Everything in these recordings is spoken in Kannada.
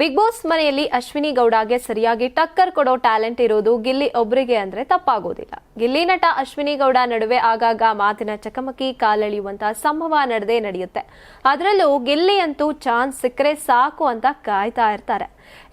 ಬಿಗ್ ಬಾಸ್ ಮನೆಯಲ್ಲಿ ಅಶ್ವಿನಿ ಗೌಡಗೆ ಸರಿಯಾಗಿ ಟಕ್ಕರ್ ಕೊಡೋ ಟ್ಯಾಲೆಂಟ್ ಇರೋದು ಗಿಲ್ಲಿ ಒಬ್ಬರಿಗೆ ಅಂದ್ರೆ ತಪ್ಪಾಗೋದಿಲ್ಲ. ಗಿಲ್ಲಿ ನಟ ಅಶ್ವಿನಿ ಗೌಡ ನಡುವೆ ಆಗಾಗ ಮಾತಿನ ಚಕಮಕಿ ಕಾಲೆಳೆಯುವಂತಹ ಸಂಭವ ನಡೆದೇ ನಡೆಯುತ್ತೆ. ಅದರಲ್ಲೂ ಗಿಲ್ಲಿ ಅಂತೂ ಚಾನ್ಸ್ ಸಿಕ್ಕರೆ ಸಾಕು ಅಂತ ಕಾಯ್ತಾ ಇರ್ತಾರೆ.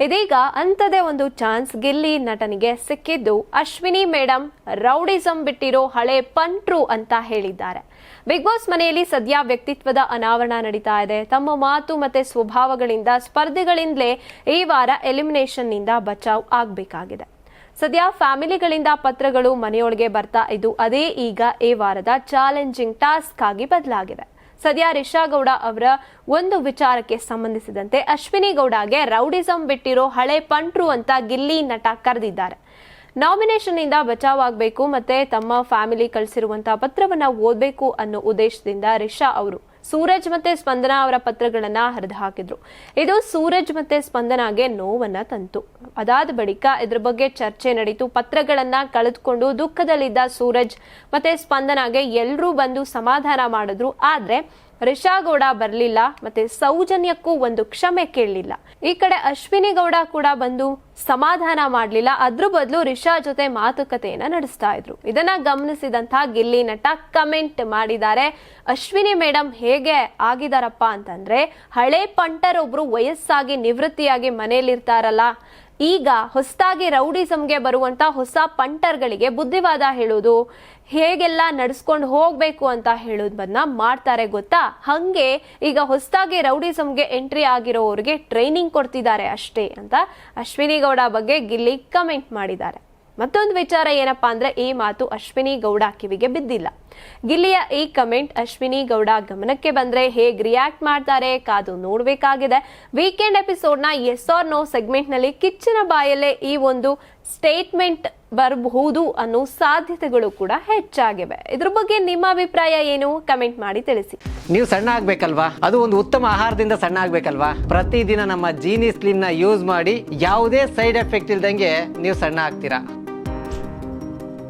ಇದೀಗ ಅಂಥದೇ ಒಂದು ಚಾನ್ಸ್ ಗಿಲ್ಲಿ ನಟನಿಗೆ ಸಿಕ್ಕಿದ್ದು ಅಶ್ವಿನಿ ಮೇಡಮ್ ರೌಡಿಸಂ ಬಿಟ್ಟಿರೋ ಹಳೆ ಪಂಟ್ರು ಅಂತ ಹೇಳಿದ್ದಾರೆ. ಬಿಗ್ ಬಾಸ್ ಮನೆಯಲ್ಲಿ ಸದ್ಯ ವ್ಯಕ್ತಿತ್ವದ ಅನಾವರಣ ನಡೀತಾ ಇದೆ. ತಮ್ಮ ಮಾತು ಮತ್ತೆ ಸ್ವಭಾವಗಳಿಂದ ಸ್ಪರ್ಧಿಗಳಿಂದಲೇ ಈ ವಾರ ಎಲಿಮಿನೇಷನ್ನಿಂದ ಬಚಾವ್ ಆಗಬೇಕಾಗಿದೆ. ಸದ್ಯ ಫ್ಯಾಮಿಲಿಗಳಿಂದ ಪತ್ರಗಳು ಮನೆಯೊಳಗೆ ಬರ್ತಾ ಇದ್ದು, ಅದೇ ಈಗ ಈ ವಾರದ ಚಾಲೆಂಜಿಂಗ್ ಟಾಸ್ಕ್ ಆಗಿ ಬದಲಾಗಿದೆ. ಸದ್ಯ ರಿಷಾ ಗೌಡ ಅವರ ಒಂದು ವಿಚಾರಕ್ಕೆ ಸಂಬಂಧಿಸಿದಂತೆ ಅಶ್ವಿನಿ ಗೌಡಗೆ ರೌಡಿಸಂ ಬಿಟ್ಟಿರೋ ಹಳೆ ಪಂಟ್ರು ಅಂತ ಗಿಲ್ಲಿ ನಟ ಕರೆದಿದ್ದಾರೆ. ನಾಮಿನೇಷನ್ ಇಂದ ಬಚಾವ್ ಮತ್ತೆ ತಮ್ಮ ಫ್ಯಾಮಿಲಿ ಕಳಿಸಿರುವಂತಹ ಪತ್ರವನ್ನ ಓದಬೇಕು ಅನ್ನೋ ಉದ್ದೇಶದಿಂದ ರಿಷಾ ಅವರು ಸೂರಜ್ ಮತ್ತೆ ಸ್ಪಂದನಾ ಅವರ ಪತ್ರಗಳನ್ನ ಹರಿದು ಹಾಕಿದ್ರು. ಇದು ಸೂರಜ್ ಮತ್ತೆ ಸ್ಪಂದನಾಗೆ ನೋವನ್ನ ತಂತು. ಅದಾದ ಬಳಿಕ ಇದ್ರ ಬಗ್ಗೆ ಚರ್ಚೆ ನಡೀತು. ಪತ್ರಗಳನ್ನ ಕಳೆದುಕೊಂಡು ದುಃಖದಲ್ಲಿದ್ದ ಸೂರಜ್ ಮತ್ತೆ ಸ್ಪಂದನಾಗೆ ಎಲ್ಲರೂ ಬಂದು ಸಮಾಧಾನ ಮಾಡಿದ್ರು. ಆದ್ರೆ ರಿಷಾ ಗೌಡ ಬರಲಿಲ್ಲ, ಮತ್ತೆ ಸೌಜನ್ಯಕ್ಕೂ ಒಂದು ಕ್ಷಮೆ ಕೇಳಲಿಲ್ಲ. ಈ ಕಡೆ ಅಶ್ವಿನಿ ಗೌಡ ಕೂಡ ಬಂದು ಸಮಾಧಾನ ಮಾಡಲಿಲ್ಲ. ಅದ್ರ ಬದಲು ರಿಷಾ ಜೊತೆ ಮಾತುಕತೆಯನ್ನ ನಡೆಸ್ತಾ ಇದ್ರು. ಇದನ್ನ ಗಮನಿಸಿದಂತಹ ಗಿಲ್ಲಿ ನಟ ಕಮೆಂಟ್ ಮಾಡಿದ್ದಾರೆ, ಅಶ್ವಿನಿ ಮೇಡಮ್ ಹೇಗೆ ಆಗಿದಾರಪ್ಪ ಅಂತಂದ್ರೆ, ಹಳೆ ಪಂಟರೊಬ್ರು ವಯಸ್ಸಾಗಿ ನಿವೃತ್ತಿಯಾಗಿ ಮನೆಯಲ್ಲಿರ್ತಾರಲ್ಲ ಈಗ ಹೊಸದಾಗಿ ರೌಡಿಸಮ್ಗೆ ಬರುವಂತ ಹೊಸ ಪಂಟರ್ಗಳಿಗೆ ಬುದ್ಧಿವಾದ ಹೇಳೋದು ಹೇಗೆಲ್ಲ ನಡ್ಸ್ಕೊಂಡು ಹೋಗ್ಬೇಕು ಅಂತ ಹೇಳೋದನ್ನ ಮಾಡ್ತಾರೆ ಗೊತ್ತಾ? ಹಂಗೆ ಈಗ ಹೊಸದಾಗಿ ರೌಡಿಸಮ್ಗೆ ಎಂಟ್ರಿ ಆಗಿರೋರಿಗೆ ಟ್ರೈನಿಂಗ್ ಕೊಡ್ತಿದ್ದಾರೆ ಅಷ್ಟೇ ಅಂತ ಅಶ್ವಿನಿ ಗೌಡ ಬಗ್ಗೆ ಗಿಲ್ಲಿ ಕಮೆಂಟ್ ಮಾಡಿದ್ದಾರೆ. ಮತ್ತೊಂದು ವಿಚಾರ ಏನಪ್ಪಾ ಅಂದ್ರೆ ಈ ಮಾತು ಅಶ್ವಿನಿ ಗೌಡ ಕಿವಿಗೆ ಬಿದ್ದಿಲ್ಲ. ಗಿಲ್ಲಿಯ ಈ ಕಮೆಂಟ್ ಅಶ್ವಿನಿ ಗೌಡ ಗಮನಕ್ಕೆ ಬಂದ್ರೆ ಹೇಗ್ ರಿಯಾಕ್ಟ್ ಮಾಡ್ತಾರೆ ಕಾದು ನೋಡ್ಬೇಕಾಗಿದೆ. ವೀಕೆಂಡ್ ಎಪಿಸೋಡ್ನ ಎಸ್ ಆರ್ ನೋ ಸೆಗ್ಮೆಂಟ್ನಲ್ಲಿ ಕಿಚ್ಚಿನ ಬಾಯಲ್ಲೇ ಈ ಒಂದು ಸ್ಟೇಟ್ಮೆಂಟ್ ಬರಬಹುದು ಅನ್ನೋ ಸಾಧ್ಯತೆಗಳು ಕೂಡ ಹೆಚ್ಚಾಗಿವೆ. ಇದ್ರ ಬಗ್ಗೆ ನಿಮ್ಮ ಅಭಿಪ್ರಾಯ ಏನು? ಕಮೆಂಟ್ ಮಾಡಿ ತಿಳಿಸಿ. ನೀವು ಸಣ್ಣ ಆಗ್ಬೇಕಲ್ವಾ? ಅದು ಒಂದು ಉತ್ತಮ ಆಹಾರದಿಂದ ಸಣ್ಣ ಆಗ್ಬೇಕಲ್ವಾ? ಪ್ರತಿದಿನ ನಮ್ಮ ಜೀನಿ ಸ್ಲಿಮ್ನ ಯೂಸ್ ಮಾಡಿ ಯಾವುದೇ ಸೈಡ್ ಎಫೆಕ್ಟ್ ಇಲ್ದಂಗೆ ನೀವು ಸಣ್ಣ ಆಗ್ತೀರಾ?